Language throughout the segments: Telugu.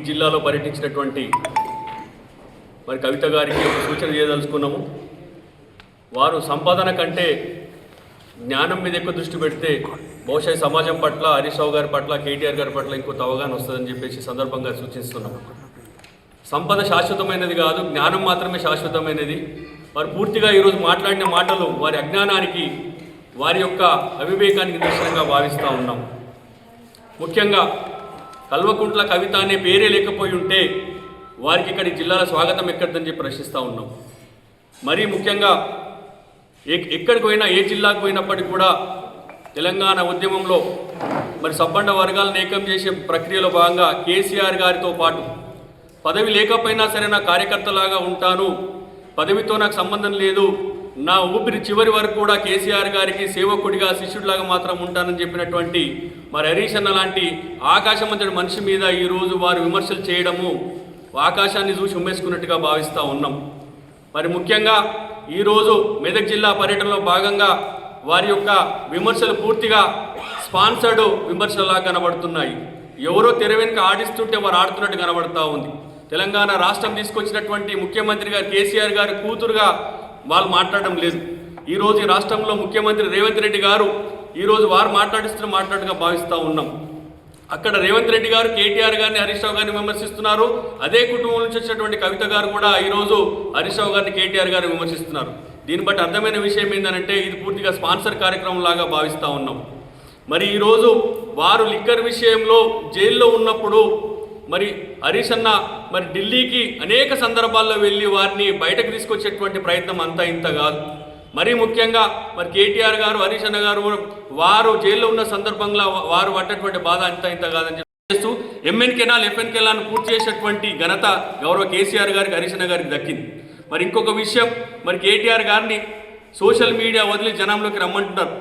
ఈ జిల్లాలో పర్యటించినటువంటి మరి కవిత గారికి ఒక సూచన చేయదలుచుకున్నాము. వారు సంపాదన కంటే జ్ఞానం మీద ఎక్కువ దృష్టి పెడితే బహుశా సమాజం పట్ల హరీష్ రావు గారి పట్ల కేటీఆర్ గారి పట్ల ఇంకొక అవగాహన వస్తుందని చెప్పేసి సందర్భంగా సూచిస్తున్నాం సంపద శాశ్వతమైనది కాదు జ్ఞానం మాత్రమే శాశ్వతమైనది. వారు పూర్తిగా ఈరోజు మాట్లాడిన మాటలు వారి అజ్ఞానానికి వారి యొక్క అవివేకానికి నిదర్శనంగా భావిస్తూ ఉన్నాం. ముఖ్యంగా కల్వకుంట్ల కవిత అనే పేరే లేకపోయి ఉంటే వారికి ఇక్కడి జిల్లాల స్వాగతం ఎక్కడిదని చెప్పి ప్రశ్నిస్తూ ఉన్నాం. మరీ ముఖ్యంగా ఎక్- ఎక్కడికి పోయినా ఏ జిల్లాకు పోయినప్పటికీ కూడా తెలంగాణ ఉద్యమంలో మరి సబ్బండ వర్గాలను ఏకం చేసే ప్రక్రియలో భాగంగా కేసీఆర్ గారితో పాటు పదవి లేకపోయినా సరే నా కార్యకర్తలాగా ఉంటాను. పదవితో నాకు సంబంధం లేదు. నా ఊపిరి చివరి వరకు కూడా కేసీఆర్ గారికి సేవకుడిగా శిష్యుడిలాగా మాత్రం ఉంటానని చెప్పినటువంటి మరి హరీష్ అన్న లాంటి ఆకాశమంతటి మనిషి మీద ఈరోజు వారు విమర్శలు చేయడము ఆకాశాన్ని చూసి ఉమ్మేసుకున్నట్టుగా భావిస్తూ ఉన్నాం. మరి ముఖ్యంగా ఈరోజు మెదక్ జిల్లా పర్యటనలో భాగంగా వారి యొక్క విమర్శలు పూర్తిగా స్పాన్సర్డ్ విమర్శలా కనబడుతున్నాయి. ఎవరో తెర వెనుక ఆడిస్తుంటే వారు ఆడుతున్నట్టు కనబడుతూ ఉంది. తెలంగాణ రాష్ట్రం తీసుకొచ్చినటువంటి ముఖ్యమంత్రి గారు కేసీఆర్ గారి కూతురుగా వాళ్ళు మాట్లాడడం లేదు. ఈరోజు ఈ రాష్ట్రంలో ముఖ్యమంత్రి రేవంత్ రెడ్డి గారు ఈరోజు వారు మాట్లాడిస్తున్న మాట్లాడుగా భావిస్తూ ఉన్నాం. అక్కడ రేవంత్ రెడ్డి గారు కేటీఆర్ గారిని హరీష్ రావు గారిని విమర్శిస్తున్నారు. అదే కుటుంబం నుంచి వచ్చినటువంటి కవిత గారు కూడా ఈరోజు హరీష్ రావు గారిని కేటీఆర్ గారిని విమర్శిస్తున్నారు. దీన్ని బట్టి అర్థమైన విషయం ఏంటంటే ఇది పూర్తిగా స్పాన్సర్ కార్యక్రమం లాగా భావిస్తూ ఉన్నాం. మరి ఈరోజు వారు లిక్కర్ విషయంలో జైల్లో ఉన్నప్పుడు మరి హరీష్ అన్న మరి ఢిల్లీకి అనేక సందర్భాల్లో వెళ్ళి వారిని బయటకు తీసుకొచ్చేటువంటి ప్రయత్నం అంతా ఇంత కాదు. మరీ ముఖ్యంగా మరి కేటీఆర్ గారు హరీష్ అన్న గారు వారు జైల్లో ఉన్న సందర్భంలో వారు పడ్డటువంటి బాధ అంత ఇంత కాదని చెప్పి చేస్తూ ఎంఎన్ కెనాల్ ఎఫ్ఎన్ కెనాల్ పూర్తి చేసేటువంటి ఘనత గౌరవ కేసీఆర్ గారికి హరీష్ అన్న గారికి దక్కింది. మరి ఇంకొక విషయం మరి కేటీఆర్ గారిని సోషల్ మీడియా వదిలి జనంలోకి రమ్మంటున్నారు.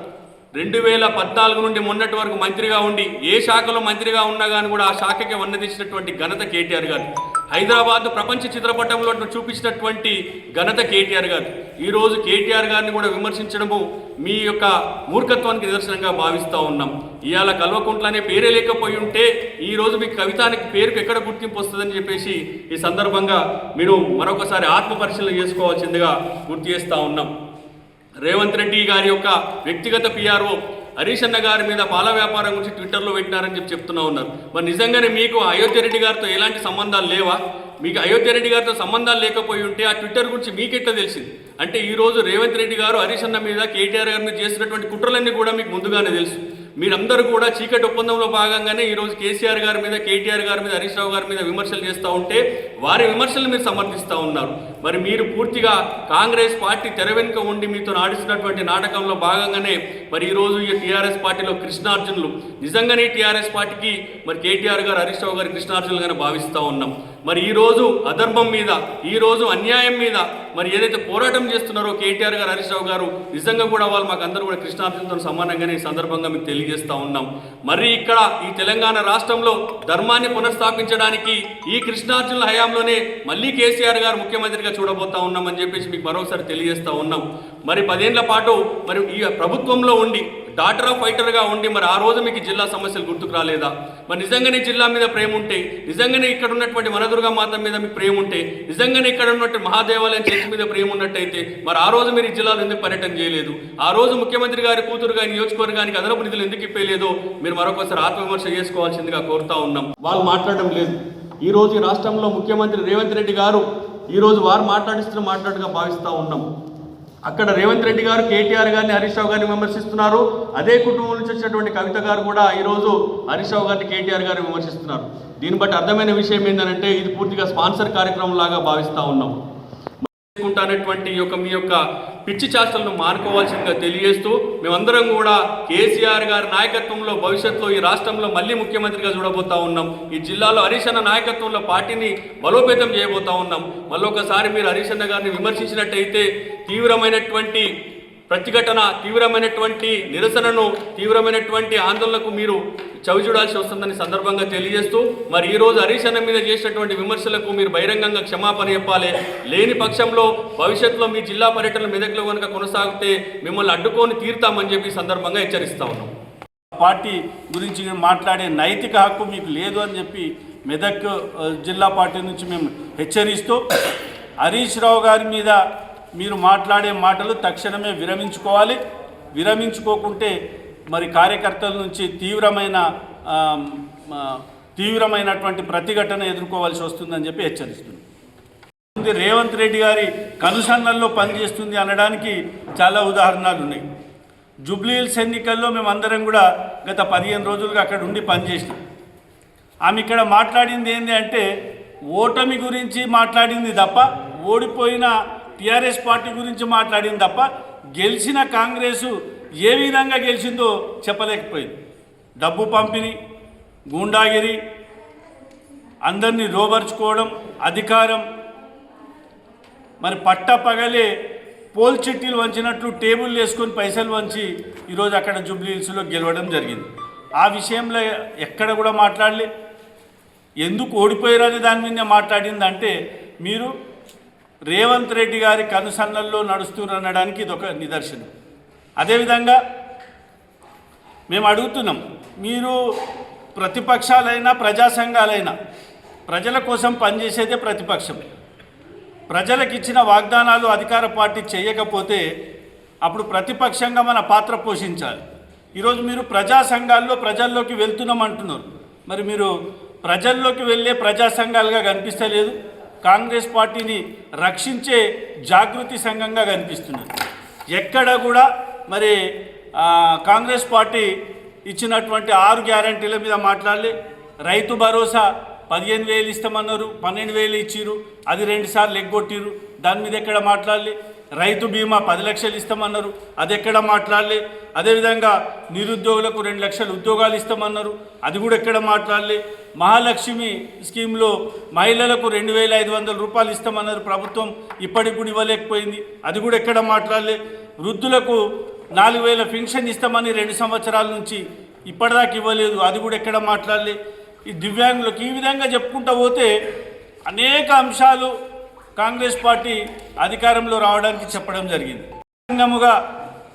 రెండు వేల పద్నాలుగు నుండి మొన్నటి వరకు మంత్రిగా ఉండి ఏ శాఖలో మంత్రిగా ఉన్నా కానీ కూడా ఆ శాఖకి వన్నదించినటువంటి ఘనత కేటీఆర్ గారు. హైదరాబాద్ ప్రపంచ చిత్రపటంలో చూపించినటువంటి ఘనత కేటీఆర్ గారు. ఈరోజు కేటీఆర్ గారిని కూడా విమర్శించడము మీ యొక్క మూర్ఖత్వానికి నిదర్శనంగా భావిస్తూ ఉన్నాం. ఇవాళ కల్వకుంట్ల అనే పేరే లేకపోయి ఉంటే ఈరోజు మీ కవితానికి పేరుకు ఎక్కడ గుర్తింపు వస్తుందని చెప్పేసి ఈ సందర్భంగా మీరు మరొకసారి ఆత్మ పరిశీలన చేసుకోవాల్సిందిగా గుర్తు చేస్తూ ఉన్నాం. రేవంత్ రెడ్డి గారి యొక్క వ్యక్తిగత పిఆర్ఓ హరీష్ అన్న గారి మీద పాల వ్యాపారం గురించి ట్విట్టర్లో పెట్టినారని చెప్పి చెప్తున్నా ఉన్నారు. మరి నిజంగానే మీకు అయోధ్య రెడ్డి గారితో ఎలాంటి సంబంధాలు లేవా? మీకు అయోధ్య రెడ్డి గారితో సంబంధాలు లేకపోయి ఉంటే ఆ ట్విట్టర్ గురించి మీకెట్లా తెలిసింది? అంటే ఈరోజు రేవంత్ రెడ్డి గారు హరీష్ అన్న మీద కేటీఆర్ గారి మీద చేసినటువంటి కుట్రలన్నీ కూడా మీకు ముందుగానే తెలుసు. మీరందరూ కూడా చీకటి ఒప్పందంలో భాగంగానే ఈరోజు కేసీఆర్ గారి మీద కేటీఆర్ గారి మీద హరీష్ రావు గారి మీద విమర్శలు చేస్తూ ఉంటే వారి విమర్శలు మీరు సమర్థిస్తూ ఉన్నారు. మరి మీరు పూర్తిగా కాంగ్రెస్ పార్టీ తెర వెనుక ఉండి మీతో ఆడిస్తున్నటువంటి నాటకంలో భాగంగానే మరి ఈరోజు ఈ టీఆర్ఎస్ పార్టీలో కృష్ణార్జునులు. నిజంగానే టీఆర్ఎస్ పార్టీకి మరి కేటీఆర్ గారు హరీష్ రావు గారు కృష్ణార్జునులుగానే భావిస్తూ ఉన్నాం. మరి ఈరోజు అధర్మం మీద ఈ రోజు అన్యాయం మీద మరి ఏదైతే పోరాటం చేస్తున్నారో కేటీఆర్ గారు హరీష్ రావు గారు నిజంగా కూడా వాళ్ళు మాకు అందరూ కూడా కృష్ణార్జునతో సమానంగానే ఈ సందర్భంగా మీకు తెలియజేస్తూ ఉన్నాం. మరి ఇక్కడ ఈ తెలంగాణ రాష్ట్రంలో ధర్మాన్ని పునఃస్థాపించడానికి ఈ కృష్ణార్జునుల హయాంలోనే మళ్ళీ కేసీఆర్ గారు ముఖ్యమంత్రిగా చూడబోతా ఉన్నామని చెప్పేసి మీకు మరోసారి తెలియజేస్తూ ఉన్నాం. మరి పదేళ్ళ పాటు మరి ఈ ప్రభుత్వంలో ఉండి డాటర్ ఆఫ్ ఫైటర్గా ఉండి మరి ఆ రోజు మీకు జిల్లా సమస్యలు గుర్తుకు రాలేదా? మరి నిజంగానే జిల్లా మీద ప్రేమ ఉంటే నిజంగానే ఇక్కడ ఉన్నటువంటి వనదుర్గ మాత మీద మీకు ప్రేమ ఉంటే నిజంగానే ఇక్కడ ఉన్నటువంటి మహాదేవాలయం చర్చి మీద ప్రేమ ఉన్నట్టయితే మరి ఆ రోజు మీరు జిల్లాలో ఎందుకు పర్యటన చేయలేదు? ఆ రోజు ముఖ్యమంత్రి గారి కూతురు గారి నియోజకవర్గానికి అదనపు నిధులు ఎందుకు ఇప్పలేదో మీరు మరొకసారి ఆత్మవిమర్శ చేసుకోవాల్సిందిగా కోరుతా ఉన్నాం. వాళ్ళు మాట్లాడడం లేదు. ఈ రోజు రాష్ట్రంలో ముఖ్యమంత్రి రేవంత్ రెడ్డి గారు ఈ రోజు వారు మాట్లాడిస్తున్న మాట్లాడుగా భావిస్తూ ఉన్నాం. అక్కడ రేవంత్ రెడ్డి గారు కేటీఆర్ గారిని హరీష్ రావు గారిని విమర్శిస్తున్నారు. అదే కుటుంబం నుంచి వచ్చినటువంటి కవిత గారు కూడా ఈరోజు హరీష్ రావు గారిని కేటీఆర్ గారిని విమర్శిస్తున్నారు. దీన్ని బట్టి అర్థమైన విషయం ఏంటంటే ఇది పూర్తిగా స్పాన్సర్ కార్యక్రమం లాగా భావిస్తూ ఉన్నాం. అనేటువంటి ఈ యొక్క మీ యొక్క పిచ్చి చేష్టలను మానుకోవాల్సిందిగా తెలియజేస్తూ మేమందరం కూడా కేసీఆర్ గారి నాయకత్వంలో భవిష్యత్తులో ఈ రాష్ట్రంలో మళ్ళీ ముఖ్యమంత్రిగా చూడబోతా ఉన్నాం. ఈ జిల్లాలో హరీష్ అన్న నాయకత్వంలో పార్టీని బలోపేతం చేయబోతా ఉన్నాం. మళ్ళొకసారి మీరు హరీష్ అన్న గారిని విమర్శించినట్టయితే తీవ్రమైనటువంటి ప్రతిఘటన తీవ్రమైనటువంటి నిరసనను తీవ్రమైనటువంటి ఆందోళనకు మీరు చవి చూడాల్సి వస్తుందని సందర్భంగా తెలియజేస్తూ మరి ఈరోజు హరీశన్న హరీష్ అన్న మీద చేసినటువంటి విమర్శలకు మీరు బహిరంగంగా క్షమాపణ చెప్పాలి. లేని పక్షంలో భవిష్యత్తులో మీ జిల్లా పర్యటన మెదక్లో కనుక కొనసాగితే మిమ్మల్ని అడ్డుకొని తీరుతామని చెప్పి సందర్భంగా హెచ్చరిస్తా ఉన్నాం. పార్టీ గురించి మాట్లాడే నైతిక హక్కు మీకు లేదు అని చెప్పి మెదక్ జిల్లా పార్టీ నుంచి మేము హెచ్చరిస్తూ హరీష్ రావు గారి మీద మీరు మాట్లాడే మాటలు తక్షణమే విరమించుకోవాలి. విరమించుకోకుంటే మరి కార్యకర్తల నుంచి తీవ్రమైన తీవ్రమైనటువంటి ప్రతిఘటన ఎదుర్కోవాల్సి వస్తుందని చెప్పి హెచ్చరిస్తుంది రేవంత్ రెడ్డి గారి కనుసన్నల్లో పనిచేస్తుంది అనడానికి చాలా ఉదాహరణలు ఉన్నాయి. జూబ్లీహిల్స్ ఎన్నికల్లో మేము అందరం కూడా గత పదిహేను రోజులుగా అక్కడ ఉండి పనిచేసినాం. ఆమె ఇక్కడ మాట్లాడింది ఏంటి అంటే ఓటమి గురించి మాట్లాడింది తప్ప ఓడిపోయిన టీఆర్ఎస్ పార్టీ గురించి మాట్లాడింది తప్ప గెలిచిన కాంగ్రెస్ ఏ విధంగా గెలిచిందో చెప్పలేకపోయింది. డబ్బు పంపిణీ గూండాగిరి అందరినీ రోబర్చుకోవడం అధికారం. మరి పట్ట పగలే పోల్ చిట్టీలు వంచినట్లు టేబుల్ వేసుకొని పైసలు వంచి ఈరోజు అక్కడ జూబ్లీహిల్స్లో గెలవడం జరిగింది. ఆ విషయంలో ఎక్కడ కూడా మాట్లాడలే. ఎందుకు ఓడిపోయారని దాని మీద మాట్లాడింది అంటే మీరు రేవంత్ రెడ్డి గారి కనుసన్నల్లో నడుస్తున్నారనడానికి ఇది ఒక నిదర్శనం. అదేవిధంగా మేము అడుగుతున్నాం మీరు ప్రతిపక్షాలైనా ప్రజా సంఘాలైనా ప్రజల కోసం పనిచేసేదే ప్రతిపక్షం. ప్రజలకు ఇచ్చిన వాగ్దానాలు అధికార పార్టీ చేయకపోతే అప్పుడు ప్రతిపక్షంగా మన పాత్ర పోషించాలి. ఈరోజు మీరు ప్రజా సంఘాల్లో ప్రజల్లోకి వెళ్తున్నాం అంటున్నారు మరి మీరు ప్రజల్లోకి వెళ్ళే ప్రజా సంఘాలుగా కనిపిస్తలేదు. కాంగ్రెస్ పార్టీని రక్షించే జాగృతి సంఘంగా కనిపిస్తున్నారు ఎక్కడ కూడా మరి కాంగ్రెస్ పార్టీ ఇచ్చినటువంటి ఆరు గ్యారంటీల మీద మాట్లాడలే. రైతు భరోసా పదిహేను వేలు ఇస్తామన్నారు పన్నెండు వేలు ఇచ్చిర్రు అది రెండు సార్లు ఎగ్గొట్టిర్రు. దాని మీద ఎక్కడ మాట్లాడలే. రైతు బీమా పది లక్షలు ఇస్తామన్నారు. అది ఎక్కడ మాట్లాడలే. అదేవిధంగా నిరుద్యోగులకు రెండు లక్షలు ఉద్యోగాలు ఇస్తామన్నారు. అది కూడా ఎక్కడ మాట్లాడలే. మహాలక్ష్మి స్కీమ్లో మహిళలకు రెండు వేల ఐదు వందల రూపాయలు ఇస్తామన్నారు ప్రభుత్వం. ఇప్పటిప్పుడు ఇవ్వలేకపోయింది. అది కూడా ఎక్కడ మాట్లాడలే. వృద్ధులకు నాలుగు వేల పెన్షన్ ఇస్తామని రెండు సంవత్సరాల నుంచి ఇప్పటిదాకా ఇవ్వలేదు. అది కూడా ఎక్కడ మాట్లాడలే. ఈ దివ్యాంగులకు ఈ విధంగా చెప్పుకుంటూ పోతే అనేక అంశాలు కాంగ్రెస్ పార్టీ అధికారంలో రావడానికి చెప్పడం జరిగింది. సంఘముగా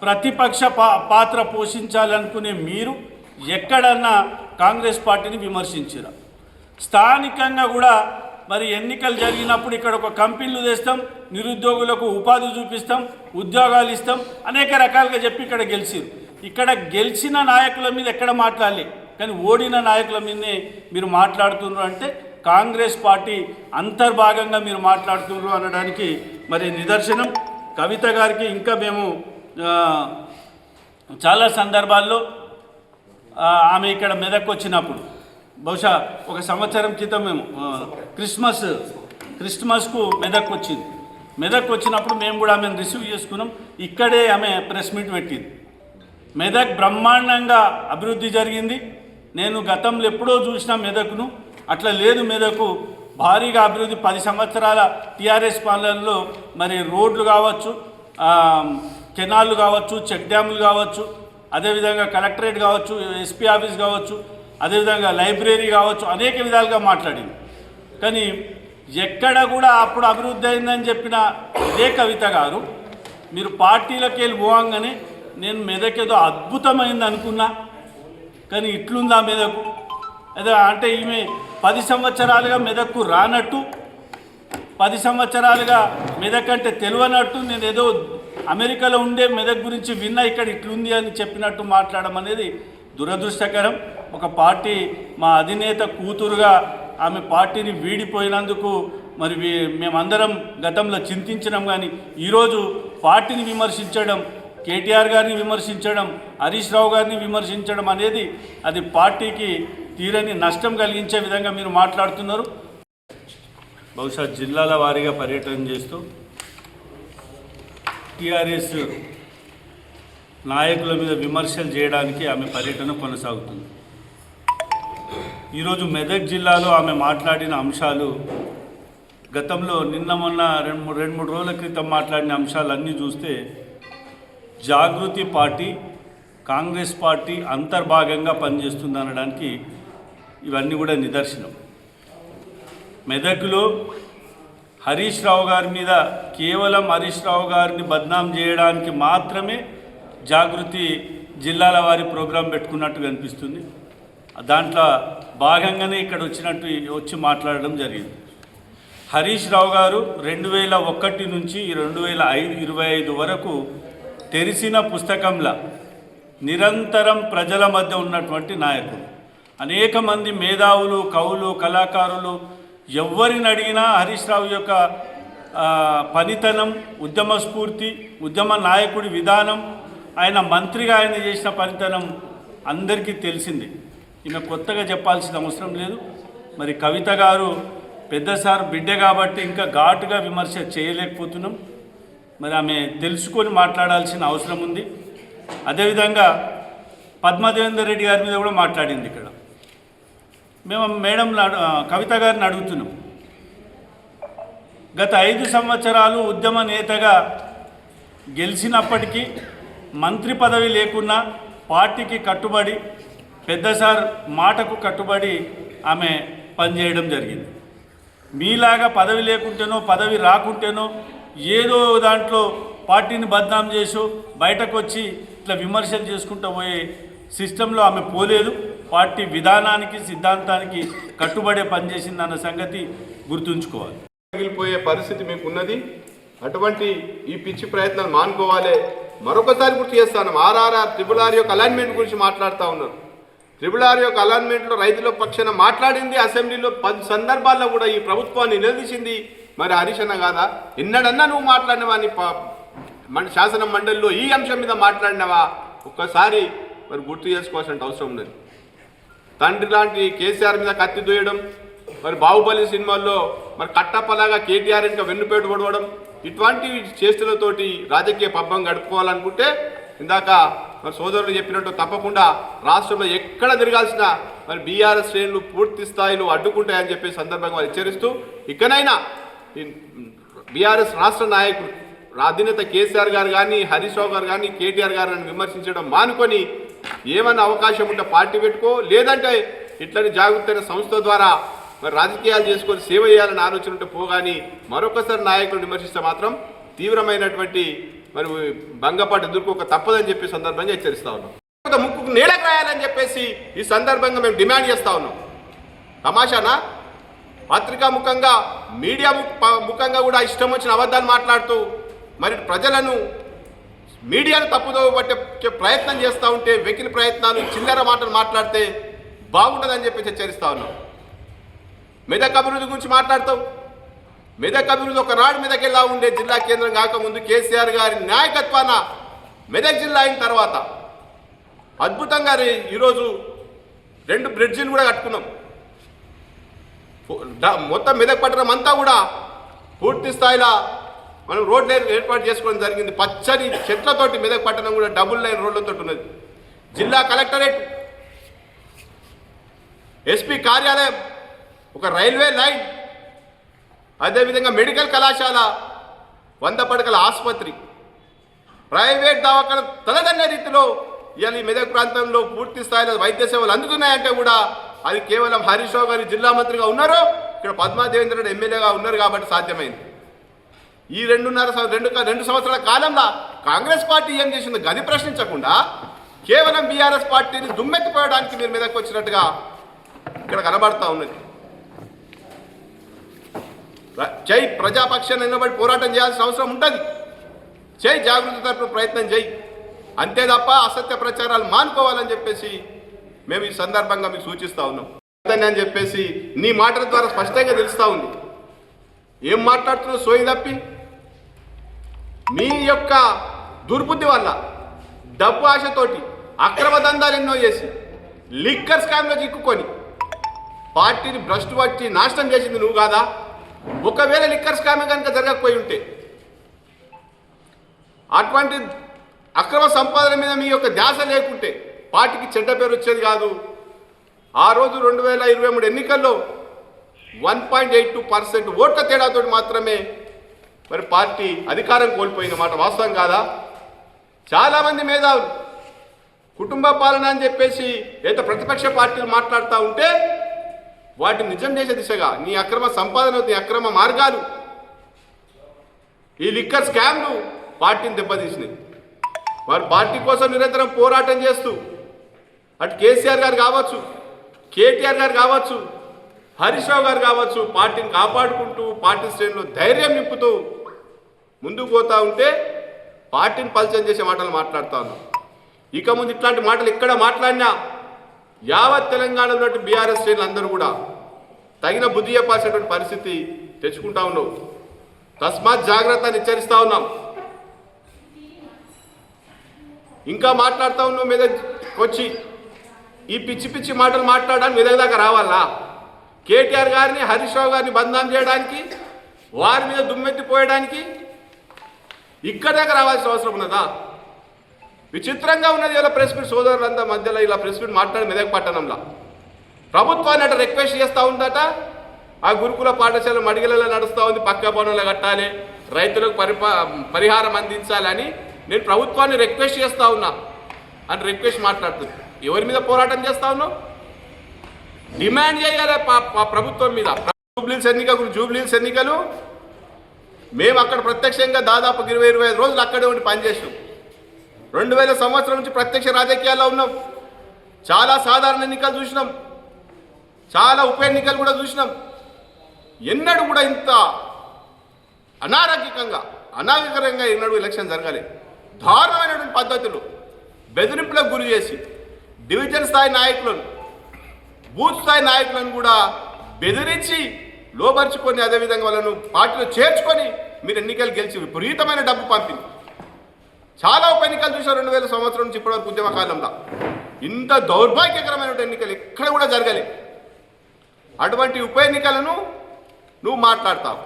ప్రతిపక్ష పా పాత్ర పోషించాలనుకునే మీరు ఎక్కడన్నా కాంగ్రెస్ పార్టీని విమర్శించారు? స్థానికంగా కూడా మరి ఎన్నికలు జరిగినప్పుడు ఇక్కడ ఒక కంపెనీలు తెస్తాం నిరుద్యోగులకు ఉపాధి చూపిస్తాం ఉద్యోగాలు ఇస్తాం అనేక రకాలుగా చెప్పి ఇక్కడ గెలిచిరు. ఇక్కడ గెలిచిన నాయకుల మీద ఎక్కడ మాట్లాడలే. కానీ ఓడిన నాయకుల మీదనే మీరు మాట్లాడుతున్నారు అంటే కాంగ్రెస్ పార్టీ అంతర్భాగంగా మీరు మాట్లాడుతున్నారు అనడానికి మరి నిదర్శనం. కవిత గారికి ఇంకా మేము చాలా సందర్భాల్లో ఆమె ఇక్కడ మెదక్ వచ్చినప్పుడు బహుశా ఒక సంవత్సరం క్రితం మేము క్రిస్మస్ క్రిస్మస్కు మెదక్ వచ్చింది. మెదక్ వచ్చినప్పుడు మేము కూడా ఆమెను రిసీవ్ చేసుకున్నాం. ఇక్కడే ఆమె ప్రెస్ మీట్ పెట్టింది. మెదక్ బ్రహ్మాండంగా అభివృద్ధి జరిగింది. నేను గతంలో ఎప్పుడో చూసిన మెదక్ను. అట్లా లేదు మెదకు. భారీగా అభివృద్ధి పది సంవత్సరాల టీఆర్ఎస్ పాలనలో మరి రోడ్లు కావచ్చు కెనాళ్ళు కావచ్చు చెక్ డ్యాములు కావచ్చు అదేవిధంగా కలెక్టరేట్ కావచ్చు ఎస్పీ ఆఫీస్ కావచ్చు అదేవిధంగా లైబ్రరీ కావచ్చు అనేక విధాలుగా మాట్లాడింది. కానీ ఎక్కడ కూడా అప్పుడు అభివృద్ధి అయిందని చెప్పిన ఇదే కవిత గారు మీరు పార్టీలకు వెళ్ళి పోవంగానే నేను మెదకేదో ఏదో అద్భుతమైంది అనుకున్నా. కానీ ఇట్లుందా మెదకు? అదే అంటే ఈమె పది సంవత్సరాలుగా మెదక్కు రానట్టు పది సంవత్సరాలుగా మెదక్ అంటే తెలియనట్టు నేను ఏదో అమెరికాలో ఉండే మెదక్ గురించి విన్నా ఇక్కడ ఇట్లుంది అని చెప్పినట్టు మాట్లాడడం అనేది దురదృష్టకరం. ఒక పార్టీ మా అధినేత కూతురుగా ఆమె పార్టీని వీడిపోయినందుకు మరి మేమందరం గతంలో చింతించినాం కానీ ఈరోజు పార్టీని విమర్శించడం కేటీఆర్ గారిని విమర్శించడం హరీష్ రావు గారిని విమర్శించడం అనేది అది పార్టీకి తీరని నష్టం కలిగించే విధంగా మీరు మాట్లాడుతున్నారు. బహుశా జిల్లాల వారీగా పర్యటన చేస్తూ టీఆర్ఎస్ నాయకుల మీద విమర్శలు చేయడానికి ఆమె పర్యటన కొనసాగుతుంది. ఈరోజు మెదక్ జిల్లాలో ఆమె మాట్లాడిన అంశాలు గతంలో నిన్న మొన్న రెండు మూడు రెండు మూడు రోజుల క్రితం మాట్లాడిన అంశాలన్నీ చూస్తే జాగృతి పార్టీ కాంగ్రెస్ పార్టీ అంతర్భాగంగా పనిచేస్తుంది అనడానికి ఇవన్నీ కూడా నిదర్శనం. మెదక్లో హరీష్ రావు గారి మీద కేవలం హరీష్ రావు గారిని బద్నాం చేయడానికి మాత్రమే జాగృతి జిల్లాల వారి ప్రోగ్రాం పెట్టుకున్నట్టు కనిపిస్తుంది. దాంట్లో భాగంగానే ఇక్కడ వచ్చినట్టు వచ్చి మాట్లాడడం జరిగింది. హరీష్ రావు గారు రెండు వేల ఒకటి నుంచి రెండు వేల ఐదు ఇరవై ఐదు వరకు తెరిసిన పుస్తకంలా నిరంతరం ప్రజల మధ్య ఉన్నటువంటి నాయకుడు. అనేక మంది మేధావులు కవులు కళాకారులు ఎవరిని అడిగినా హరీష్ రావు యొక్క పనితనం ఉద్యమ స్ఫూర్తి ఉద్యమ నాయకుడి విధానం ఆయన మంత్రిగా ఆయన చేసిన పనితనం అందరికీ తెలిసింది. ఈమె కొత్తగా చెప్పాల్సిన అవసరం లేదు. మరి కవిత గారు పెద్ద సార్ బిడ్డ కాబట్టి ఇంకా ఘాటుగా విమర్శ చేయలేకపోతున్నాం. మరి ఆమె తెలుసుకొని మాట్లాడాల్సిన అవసరం ఉంది. అదేవిధంగా పద్మదేవేందర్ రెడ్డి గారి మీద కూడా మాట్లాడింది ఇక్కడ. మేము మేడం కవిత గారిని అడుగుతున్నాం. గత ఐదు సంవత్సరాలు ఉద్యమ నేతగా గెలిచినప్పటికీ మంత్రి పదవి లేకున్నా పార్టీకి కట్టుబడి పెద్ద సార్ మాటకు కట్టుబడి ఆమె పనిచేయడం జరిగింది. మీలాగా పదవి లేకుంటేనో పదవి రాకుంటేనో ఏదో దాంట్లో పార్టీని బద్నాం చేసో బయటకు వచ్చి ఇట్లా విమర్శలు చేసుకుంటూ పోయే సిస్టంలో ఆమె పోలేదు. పార్టీ విధానానికి సిద్ధాంతానికి కట్టుబడే పనిచేసిందన్న సంగతి గుర్తుంచుకోవాలి. తగిలిపోయే పరిస్థితి మీకు ఉన్నది అటువంటి ఈ పిచ్చి ప్రయత్నాలు మానుకోవాలి. మరొకసారి గుర్తు చేస్తాను ఆర్ఆర్ఆర్ త్రిబుల్ ఆర్ యొక్క అలైన్మెంట్ గురించి మాట్లాడుతూ ఉన్నారు. త్రిబుల్ ఆర్ యొక్క అలైన్మెంట్లో రైతుల పక్షాన మాట్లాడింది అసెంబ్లీలో పది సందర్భాల్లో కూడా ఈ ప్రభుత్వాన్ని నిలదీసింది. మరి హరీష్ కాదా? ఎన్నడన్నా నువ్వు మాట్లాడినవాని మన శాసన మండలిలో ఈ అంశం మీద మాట్లాడినవా? ఒక్కసారి మరి గుర్తు చేసుకోవాల్సిన అవసరం ఉన్నది. తండ్రి లాంటి కేసీఆర్ మీద కత్తి దూయడం మరి బాహుబలి సినిమాల్లో మరి కట్టప్పలాగా కేటీఆర్ ఇంకా వెన్నుపేటు పడవడం ఇటువంటి చేష్టలతోటి రాజకీయ పబ్బం గడుపుకోవాలనుకుంటే ఇందాక మరి సోదరులు చెప్పినట్టు తప్పకుండా రాష్ట్రంలో ఎక్కడ తిరగాల్సిన మరి బీఆర్ఎస్ శ్రేణులు పూర్తి స్థాయిలో అడ్డుకుంటాయని చెప్పే సందర్భంగా వారు హెచ్చరిస్తూ ఇకనైనా బీఆర్ఎస్ రాష్ట్ర నాయకుడు అధినేత కేసీఆర్ గారు కానీ హరీష్ రావు గారు కానీ కేటీఆర్ గారిని విమర్శించడం మానుకొని ఏమన్నా అవకాశం ఉంటే పార్టీ పెట్టుకో లేదంటే ఇట్లని జాగ్రత్తైన సంస్థ ద్వారా మరి రాజకీయాలు చేసుకొని సేవ చేయాలని ఆలోచన ఉంటే పోగాని మరొకసారి నాయకులు విమర్శిస్తే మాత్రం తీవ్రమైనటువంటి మరి భంగపాటు ఎదుర్కోక తప్పదని చెప్పి సందర్భంగా హెచ్చరిస్తా ఉన్నాం. ఒక ముక్కు నీళ్ళకు రాయాలని చెప్పేసి ఈ సందర్భంగా మేము డిమాండ్ చేస్తా ఉన్నాం. తమాషానా? పత్రికా ముఖంగా మీడియా ముఖంగా కూడా ఇష్టం వచ్చిన అబద్ధాలు మాట్లాడుతూ మరి ప్రజలను మీడియాను తప్పుదో పట్టే ప్రయత్నం చేస్తూ ఉంటే వెకిలి ప్రయత్నాలు చిల్లర మాటలు మాట్లాడితే బాగుంటుందని చెప్పి హెచ్చరిస్తా ఉన్నాం. మెదక్ అభివృద్ధి గురించి మాట్లాడతాం. మెదక్ అభివృద్ధి ఒక నాడు మెదక్ ఎలా ఉండే జిల్లా కేంద్రం కాకముందు కేసీఆర్ గారి నాయకత్వాన మెదక్ జిల్లా అయిన తర్వాత అద్భుతంగా రే- ఈరోజు రెండు బ్రిడ్జిలు కూడా కట్టుకున్నాం. మొత్తం మెదక్ పట్టణం అంతా కూడా పూర్తి స్థాయిలో మనం రోడ్ లైన్ ఏర్పాటు చేసుకోవడం జరిగింది. పచ్చని చెట్లతోటి మెదక్ పట్టణం కూడా డబుల్ లైన్ రోడ్లతో ఉన్నది. జిల్లా కలెక్టరేట్ ఎస్పీ కార్యాలయం ఒక రైల్వే లైన్ అదేవిధంగా మెడికల్ కళాశాల వంద పడకల ఆసుపత్రి. ప్రైవేట్ దవాఖాన తలదన్న రీతిలో ఇవాళ ఈ మెదక్ ప్రాంతంలో పూర్తి స్థాయిలో వైద్య సేవలు అందుతున్నాయంటే కూడా అది కేవలం హరీష్ రావు గారి జిల్లా మంత్రిగా ఉన్నారు ఇక్కడ పద్మాదేవేంద్రుడు ఎమ్మెల్యేగా ఉన్నారు కాబట్టి సాధ్యమైంది. ఈ రెండున్నర రెండు రెండు సంవత్సరాల కాలంలో కాంగ్రెస్ పార్టీ ఏం చేసింది గది ప్రశ్నించకుండా కేవలం బీఆర్ఎస్ పార్టీని దుమ్మెత్తిపోయడానికి మీరు మీదకి వచ్చినట్టుగా ఇక్కడ కనబడతా ఉన్నది. జై ప్రజాపక్షాన్ని నిలబడి పోరాటం చేయాల్సిన అవసరం ఉంటుంది. చేయి జాగృతి తరపున ప్రయత్నం చేయి అంతే తప్ప అసత్య ప్రచారాలు మానుకోవాలని చెప్పేసి మేము ఈ సందర్భంగా మీకు సూచిస్తా ఉన్నాం. అని చెప్పేసి నీ మాటల ద్వారా స్పష్టంగా తెలుస్తూ ఉంది. ఏం మాట్లాడుతున్నావు సోయి తప్పి మీ యొక్క దుర్బుద్ధి వల్ల డబ్బు ఆశతోటి అక్రమ దందాలు ఎన్నో చేసి లిక్కర్ స్కామ్లో చిక్కుకొని పార్టీని భ్రష్టు పట్టి నాశనం చేసింది నువ్వు కాదా? ఒకవేళ లిక్కర్ స్కామ్ కనుక జరగకపోయి ఉంటే అటువంటి అక్రమ సంపాదన మీద మీ యొక్క ధ్యాస లేకుంటే పార్టీకి చెడ్డ పేరు వచ్చేది కాదు. ఆ రోజు రెండు వేల ఇరవై మూడు ఎన్నికల్లో one point eight two percent ఓట్ల తేడాతో మాత్రమే మరి పార్టీ అధికారం కోల్పోయిన మాట వాస్తవం కాదా? చాలామంది మేధావులు కుటుంబ పాలన అని చెప్పేసి ఏదో ప్రతిపక్ష పార్టీలు మాట్లాడుతూ ఉంటే వాటిని నిజం చేసే దిశగా నీ అక్రమ సంపాదన నీ అక్రమ మార్గాలు ఈ లిక్కర్ స్కామ్లు పార్టీని దెబ్బతీసినాయి. వారు పార్టీ కోసం నిరంతరం పోరాటం చేస్తూ అటు కేసీఆర్ గారు కావచ్చు కేటీఆర్ గారు కావచ్చు హరీష్ రావు గారు కావచ్చు పార్టీని కాపాడుకుంటూ పార్టీ శ్రేణులు ధైర్యం నింపుతూ ముందుకు పోతా ఉంటే పార్టీని పలచం చేసే మాటలు మాట్లాడుతా ఉన్నాం. ఇక ముందు ఇట్లాంటి మాటలు ఎక్కడ మాట్లాడినా యావత్ తెలంగాణలో ఉన్నటువంటి బీఆర్ఎస్ శ్రేణులు అందరూ కూడా తగిన బుద్ధి చెప్పాల్సినటువంటి పరిస్థితి తెచ్చుకుంటా ఉన్నావు తస్మాత్ జాగ్రత్త అని హెచ్చరిస్తా ఉన్నాం. ఇంకా మాట్లాడుతూ ఉన్నావు మీద వచ్చి ఈ పిచ్చి పిచ్చి మాటలు మాట్లాడడానికి మీద దాకా రావాలా? కేటీఆర్ గారిని హరీష్ రావు గారిని బంధం చేయడానికి వారి మీద దుమ్మెత్తిపోయడానికి ఇక్కడ దాకా రావాల్సిన అవసరం ఉన్నదా? విచిత్రంగా ఉన్నది ఇలా ప్రెస్ మీట్ సోదరులంతా మధ్యలో ఇలా ప్రెస్ మీట్ మాట్లాడి మెదక్ పట్టణంలో. ప్రభుత్వాన్ని అట రిక్వెస్ట్ చేస్తూ ఉందట. ఆ గురుకుల పాఠశాల మడిగలలో నడుస్తూ ఉంది పక్క పనులు కట్టాలి రైతులకు పరిపా పరిహారం అందించాలని నేను ప్రభుత్వాన్ని రిక్వెస్ట్ చేస్తూ ఉన్నా. అని రిక్వెస్ట్ మాట్లాడుతుంది ఎవరి మీద పోరాటం చేస్తా ఉన్నావు? డిమాండ్ చేయాలి ప్రభుత్వం మీద. జూబ్లీస్ ఎన్నికలు జూబ్లీస్ ఎన్నికలు మేము అక్కడ ప్రత్యక్షంగా దాదాపు ఇరవై ఇరవై ఐదు రోజులు అక్కడే ఉండి పనిచేసాం రెండు వేల సంవత్సరం నుంచి ప్రత్యక్ష రాజకీయాల్లో ఉన్నాం. చాలా సాధారణ ఎన్నికలు చూసినాం. చాలా ఉప ఎన్నికలు కూడా చూసినాం. ఎన్నడూ కూడా ఇంత అనారోగ్యకంగా అనాగకరంగా ఎన్నడూ ఎలక్షన్ జరగాలి. దారుణమైనటువంటి పద్ధతులు బెదిరింపులకు గురి చేసి డివిజన్ స్థాయి నాయకులను బూత్ స్థాయి నాయకులను కూడా బెదిరించి లోపరుచుకొని అదేవిధంగా వాళ్ళను పార్టీలో చేర్చుకొని మీరు ఎన్నికలు గెలిచి విపరీతమైన డబ్బు పంపింది చాలా ఉప ఎన్నికలు చూసారు రెండు వేల సంవత్సరం నుంచి ఇప్పటివరకు ఉద్యమ కాలంలో ఇంత దౌర్భాగ్యకరమైన ఎన్నికలు ఎక్కడ కూడా జరగలేదు అటువంటి ఉప ఎన్నికలను నువ్వు మాట్లాడతావు.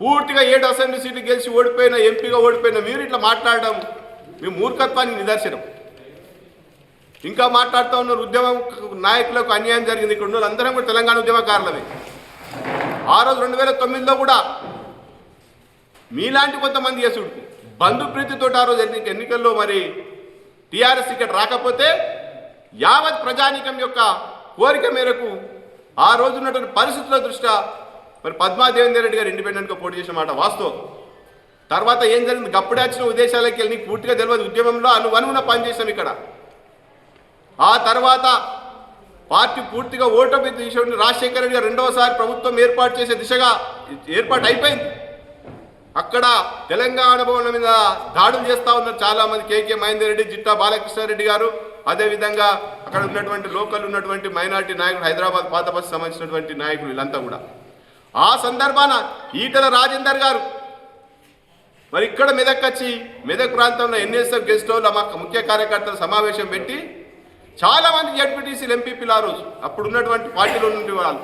పూర్తిగా ఏడు అసెంబ్లీ సీట్లు గెలిచి ఓడిపోయిన ఎంపీగా ఓడిపోయిన మీరు ఇట్లా మాట్లాడడం మీ మూర్ఖత్వానికి నిదర్శనం. ఇంకా మాట్లాడుతూ ఉన్నారు ఉద్యమం నాయకులకు అన్యాయం జరిగింది. ఇక్కడ ఉన్న వాళ్ళందరం కూడా తెలంగాణ ఉద్యమకారులమే. ఆ రోజు రెండు వేల తొమ్మిదిలో కూడా మీలాంటి కొంతమంది చేసుడు బంధు ప్రీతితో ఆ రోజు ఎన్ని ఎన్నికల్లో మరి టీఆర్ఎస్ టికెట్ రాకపోతే యావత్ ప్రజానీకం యొక్క కోరిక మేరకు ఆ రోజు ఉన్నటువంటి పరిస్థితుల దృష్ట్యా మరి పద్మా దేవేందర్ రెడ్డి గారు ఇండిపెండెంట్గా పోటీ చేసిన మాట వాస్తవం. తర్వాత ఏం జరిగింది? గప్పుడే వచ్చిన ఉద్దేశాలకి వెళ్ళి నీకు పూర్తిగా తెలియదు ఉద్యమంలో అను అనుగుణ పనిచేసాం ఇక్కడ. ఆ తర్వాత పార్టీ పూర్తిగా ఓటమి తీసుకుని రాజశేఖర రెడ్డి గారు రెండవసారి ప్రభుత్వం ఏర్పాటు చేసే దిశగా ఏర్పాటు అయిపోయింది. అక్కడ తెలంగాణ భవనం మీద దాడులు చేస్తా ఉన్నారు చాలా మంది కేకే మహేందర్ రెడ్డి జిట్టా బాలకృష్ణారెడ్డి గారు. అదేవిధంగా అక్కడ ఉన్నటువంటి లోకల్ ఉన్నటువంటి మైనార్టీ నాయకుడు హైదరాబాద్ పాత బస్సు సంబంధించినటువంటి నాయకులు వీళ్ళంతా కూడా. ఆ సందర్భాన ఈటల రాజేందర్ గారు మరి ఇక్కడ మెదక్ వచ్చి మెదక్ ప్రాంతంలో ఎన్ఎస్ఎఫ్ గెస్ట్ హౌస్లో మా ముఖ్య కార్యకర్తల సమావేశం పెట్టి చాలా మంది జడ్పీటీసీలు ఎంపీపీలు ఆ రోజు. అప్పుడు ఉన్నటువంటి పార్టీలో నుండి వాళ్ళు.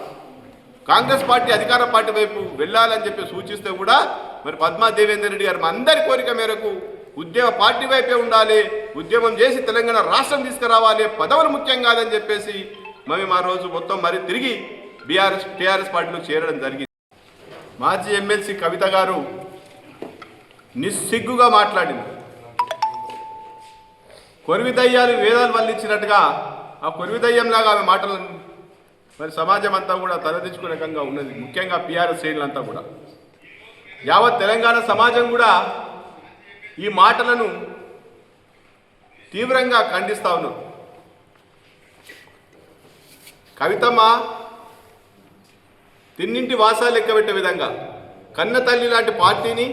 కాంగ్రెస్ పార్టీ అధికార పార్టీ వైపు వెళ్ళాలని చెప్పి సూచిస్తే కూడా మరి పద్మా దేవేందర్ రెడ్డి గారు మా అందరి కోరిక మేరకు ఉద్యమ పార్టీ వైపే ఉండాలి ఉద్యమం చేసి తెలంగాణ రాష్ట్రం తీసుకురావాలి పదవులు ముఖ్యం కాదని చెప్పేసి మేము ఆ రోజు మొత్తం మరి తిరిగి బీఆర్ఎస్ టీఆర్ఎస్ పార్టీలో చేరడం జరిగింది. మాజీ ఎమ్మెల్సీ కవిత గారు నిస్సిగ్గుగా మాట్లాడింది. కొరివి దయ్యాలు వేదాలు వల్లించినట్టుగా ఆ కొరివిదయ్యంలాగా ఆమె మాటలను మరి సమాజం అంతా కూడా తలదించుకునే రకంగా ఉన్నది. ముఖ్యంగా పిఆర్ఎస్ శ్రేణులంతా కూడా. యావత్ తెలంగాణ సమాజం కూడా ఈ మాటలను తీవ్రంగా ఖండిస్తా ఉన్నారు కవితమ్మ తిన్నింటి వాసాలు లెక్కబెట్టే విధంగా కన్న తల్లి లాంటి పార్టీని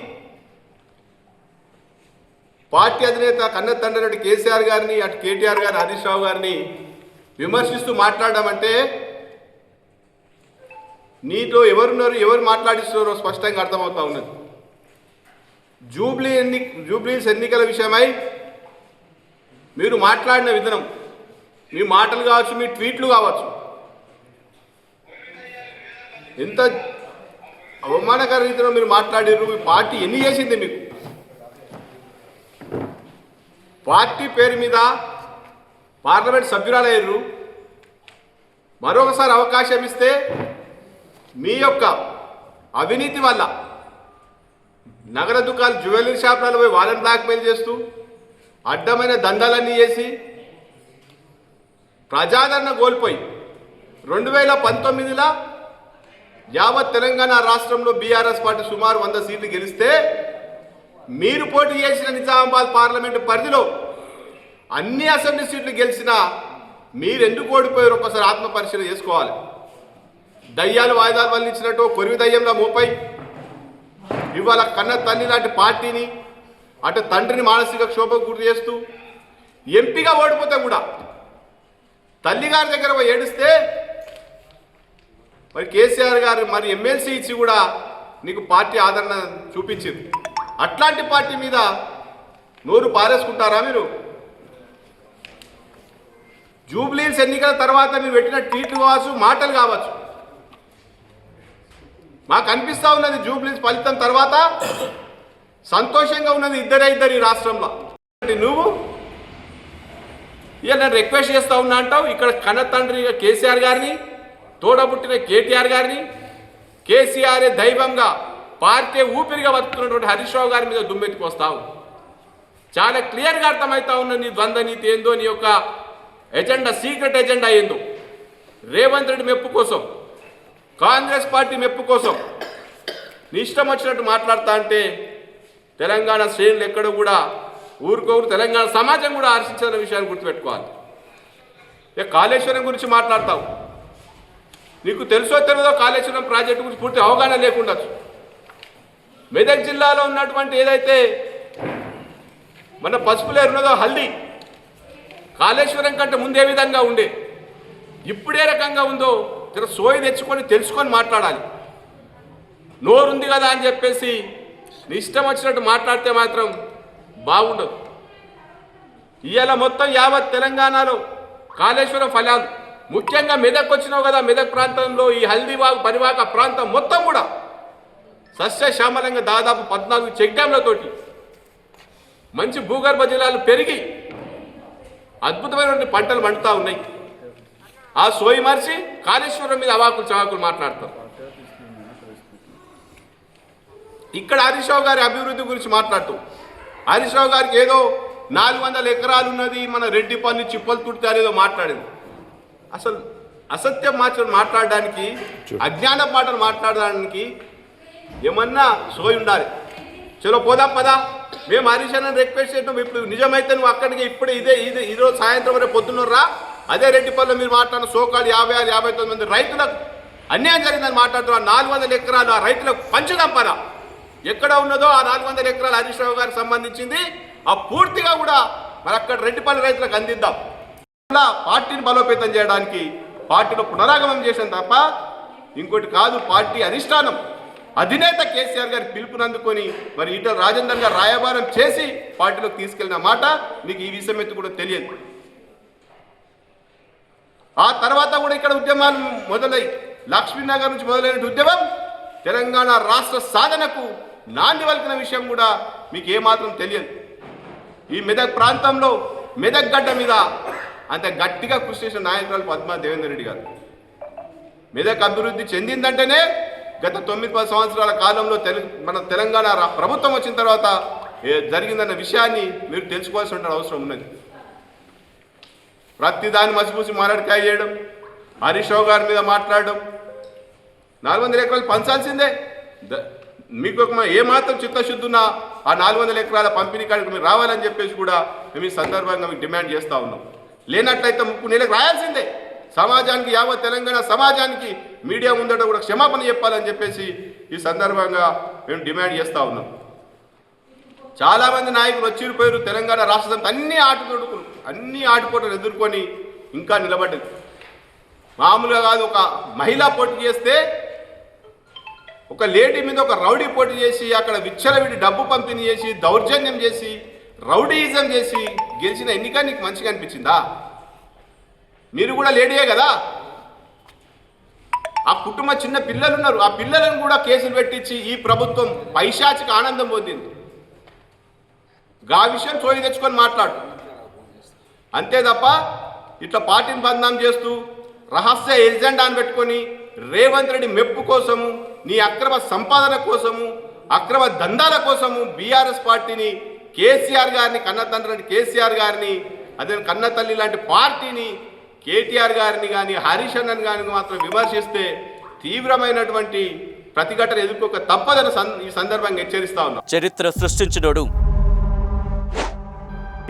పార్టీ అధినేత కన్న తండ్రి కేసీఆర్ గారిని అటు కేటీఆర్ గారిని హరీష్ రావు గారిని విమర్శిస్తూ మాట్లాడడం అంటే నీతో ఎవరున్నారు ఎవరు మాట్లాడిస్తున్నారో స్పష్టంగా అర్థమవుతా ఉన్నది. జూబ్లీ ఎన్ని జూబ్లీస్ ఎన్నికల విషయమై మీరు మాట్లాడిన విధానం మీ మాటలు కావచ్చు మీ ట్వీట్లు కావచ్చు ఎంత అవమానకర రీతిలో మీరు మాట్లాడారు మీ పార్టీ ఎన్ని చేసింది మీకు? పార్టీ పేరు మీద పార్లమెంట్ సభ్యురాలయ్యారు మరొకసారి అవకాశం ఇస్తే మీ యొక్క అవినీతి వల్ల నగర దుకాణాలు జ్యువెలరీ షాపులలో పోయి వాళ్ళని బ్లాక్మెయిల్ చేస్తూ అడ్డమైన దందాలన్నీ చేసి ప్రజాదరణ కోల్పోయి రెండు వేల పంతొమ్మిదిలో యావత్ తెలంగాణ రాష్ట్రంలో బీఆర్ఎస్ పార్టీ సుమారు వంద సీట్లు గెలిస్తే మీరు పోటీ చేసిన నిజామాబాద్ పార్లమెంటు పరిధిలో అన్ని అసెంబ్లీ సీట్లు గెలిచినా మీరు ఎందుకు ఓడిపోయారు? ఒక్కసారి ఆత్మపరిశీలన చేసుకోవాలి. దయ్యాలు వాయిదాలు వల్లించినట్టు కొరివి దయ్యంలో మోపై ఇవాళ కన్న తల్లి లాంటి పార్టీని అటు తండ్రిని మానసిక క్షోభకు గురి చేస్తూ ఎంపీగా ఓడిపోతే కూడా తల్లిగారి దగ్గర పోయి ఏడిస్తే మరి కేసీఆర్ గారు మరి ఎమ్మెల్సీ ఇచ్చి కూడా నీకు పార్టీ ఆదరణ చూపించింది. అట్లాంటి పార్టీ మీద నోరు పారేసుకుంటారా మీరు? జూబ్లీస్ ఎన్నికల తర్వాత మీరు పెట్టిన ట్వీట్లు కావచ్చు మాటలు కావచ్చు. మాకు అనిపిస్తా ఉన్నది జూబ్లీస్ ఫలితం తర్వాత. సంతోషంగా ఉన్నది ఇద్దరే ఇద్దరు ఈ రాష్ట్రంలో. నువ్వు? ఇక నేను రిక్వెస్ట్ చేస్తూ ఉన్నా అంటావు. ఇక్కడ కన్న తండ్రి కేసీఆర్ గారిని తోడబుట్టిన కేటీఆర్ గారిని కేసీఆర్ దైవంగా పార్టీ ఊపిరిగా బతుకుతున్నటువంటి హరీష్ రావు గారి మీద దుమ్మెత్తిపోస్తావు. చాలా క్లియర్గా అర్థమవుతా ఉన్న నీ ద్వంద్వ నీతి ఏందో నీ యొక్క ఎజెండా సీక్రెట్ ఎజెండా ఏందో. రేవంత్ రెడ్డి మెప్పు కోసం. కాంగ్రెస్ పార్టీ మెప్పు కోసం. నీ ఇష్టం వచ్చినట్టు మాట్లాడతా అంటే తెలంగాణ శ్రేణులు ఎక్కడ కూడా ఊరుకోరు తెలంగాణ సమాజం కూడా ఆశించిన విషయాన్ని గుర్తుపెట్టుకోవాలి. ఇక కాళేశ్వరం గురించి మాట్లాడతావు? నీకు తెలుసో తెలియదో కాళేశ్వరం ప్రాజెక్టు గురించి పూర్తి అవగాహన లేకుండొచ్చు. మెదక్ జిల్లాలో ఉన్నటువంటి ఏదైతే మన పసుపులేరు ఉన్నదో హల్దీ కాళేశ్వరం కంటే ముందే విధంగా ఉండే ఇప్పుడే రకంగా ఉందో జర సోయి తెచ్చుకొని తెలుసుకొని మాట్లాడాలి. నోరుంది కదా అని చెప్పేసి నీ ఇష్టం వచ్చినట్టు మాట్లాడితే మాత్రం బాగుండదు. ఇవాళ మొత్తం యావత్ తెలంగాణలో కాళేశ్వరం ఫలాలు. ముఖ్యంగా మెదక్ వచ్చినావు కదా మెదక్ ప్రాంతంలో ఈ హల్దీవాగు పరివాక ప్రాంతం మొత్తం కూడా. సస్యశ్యామలంగా దాదాపు పద్నాలుగు చెక్ డ్యాంలతోటి మంచి భూగర్భ జలాలు పెరిగి అద్భుతమైనటువంటి పంటలు పండుతూ ఉన్నాయి. ఆ సోయి మరిచి కాళేశ్వరం మీద అవాకులు చవాకులు మాట్లాడతారు. ఇక్కడ హరీష్ రావు గారి అభివృద్ధి గురించి మాట్లాడుతూ హరీష్ రావు గారికి ఏదో నాలుగు వందల ఎకరాలు ఉన్నది మన రెడ్డిపల్లి చిప్పలు తుడితే ఏదో మాట్లాడింది. అసలు అసత్యం మాటలు మాట్లాడడానికి అజ్ఞాన మాటలు మాట్లాడడానికి ఏమన్నా సోయి ఉండాలి. చలో పోదాం పదా. మేము హరీష్ రిక్వెస్ట్ చేస్తాం ఇప్పుడు నిజమైతే నువ్వు అక్కడికి ఇప్పుడే ఇదే ఇదే ఈరోజు సాయంత్రం వరకు పొద్దున్నరా అదే రెడ్డిపల్లిలో మీరు మాట్లాడిన సోకాలు యాభై ఆరు యాభై తొమ్మిది మంది రైతులకు అన్యాయం జరిగిందని మాట్లాడుతున్నారు నాలుగు వందల ఎకరాలు ఆ రైతులకు పంచదంపన ఎక్కడ ఉన్నదో ఆ నాలుగు వందల ఎకరాలు హరీష్ రావు గారికి సంబంధించింది. ఆ పూర్తిగా కూడా మరి అక్కడ రెడ్డిపల్లి రైతులకు అందిద్దాం. అలా పార్టీని బలోపేతం చేయడానికి పార్టీలో పునరాగమనం చేసాం తప్ప ఇంకోటి కాదు పార్టీ అధిష్టానం. అధినేత కేసీఆర్ గారి పిలుపునందుకొని మరి ఈటల రాజేందర్ గారు రాయబారం చేసి పార్టీలోకి తీసుకెళ్ళిన మాట మీకు ఈ విషయం ఎత్తు కూడా తెలియదు. ఆ తర్వాత కూడా ఇక్కడ ఉద్యమాలు మొదలై లక్ష్మీనగర్ నుంచి మొదలైన ఉద్యమం తెలంగాణ రాష్ట్ర సాధనకు నాంది వలికిన విషయం కూడా మీకు ఏమాత్రం తెలియదు. ఈ మెదక్ ప్రాంతంలో మెదక్ గడ్డ మీద అంత గట్టిగా కృషి చేసిన నాయకురాలు పద్మా దేవేందర్ రెడ్డి గారు. మెదక్ అభివృద్ధి చెందిందంటేనే గత తొమ్మిది పది సంవత్సరాల కాలంలో తెలు మన తెలంగాణ ప్రభుత్వం వచ్చిన తర్వాత జరిగిందన్న విషయాన్ని మీరు తెలుసుకోవాల్సిన అవసరం ఉన్నది. ప్రతి దాన్ని మసిపూసి మారడికాయ చేయడం హరీష్ రావు గారి మీద మాట్లాడడం. నాలుగు వందల ఎకరాలు పంచాల్సిందే. ద- మీకు ఒక మా- ఏమాత్రం చిత్తశుద్ధి ఉన్నా ఆ నాలుగు వందల ఎకరాల పంపిణీ కాడికి మీరు రావాలని చెప్పేసి కూడా మేము ఈ సందర్భంగా మీకు డిమాండ్ చేస్తూ ఉన్నాం. లేనట్లయితే ముప్పు నెలకు రాయాల్సిందే. సమాజానికి యావత్ తెలంగాణ సమాజానికి మీడియా ముందట కూడా క్షమాపణ చెప్పాలని చెప్పేసి ఈ సందర్భంగా మేము డిమాండ్ చేస్తూ ఉన్నాం. చాలామంది నాయకులు వచ్చిపోయారు తెలంగాణ రాష్ట్రం అన్ని ఆటతోడుకులు. అన్ని ఆటపోటలు ఎదుర్కొని ఇంకా నిలబడ్డది. మామూలుగా కాదు ఒక మహిళ పోటీ చేస్తే ఒక లేడీ మీద ఒక రౌడీ పోటీ చేసి అక్కడ విచ్చలవిడి డబ్బు పంపిణీ చేసి దౌర్జన్యం చేసి రౌడీయిజం చేసి గెలిచిన ఎన్నిక నీకు మంచిగా అనిపించిందా? మీరు కూడా లేడీయే కదా? ఆ కుటుంబ చిన్న పిల్లలు ఉన్నారు ఆ పిల్లలను కూడా కేసులు పెట్టించి ఈ ప్రభుత్వం పైశాచిక ఆనందం పొందింది. గా విషయం చోయి తెచ్చుకొని మాట్లాడు. అంతే తప్ప ఇట్లా పార్టీని బంధం చేస్తూ రహస్య ఎజెండాను పెట్టుకొని రేవంత్ రెడ్డి మెప్పు కోసము నీ అక్రమ సంపాదన కోసము అక్రమ దందాల కోసము బీఆర్ఎస్ పార్టీని కేసీఆర్ గారిని కన్నతండ్రి కేసీఆర్ గారిని అదే కన్నతల్లి లాంటి పార్టీని కేటీఆర్ గారిని కానీ హరీష్ అన్నని గారిని మాత్రం విమర్శిస్తే తీవ్రమైనటువంటి ప్రతిఘటన ఎదుర్కోక తప్పదని ఈ సందర్భంగా హెచ్చరిస్తా ఉన్నాం. చరిత్ర సృష్టించినోడు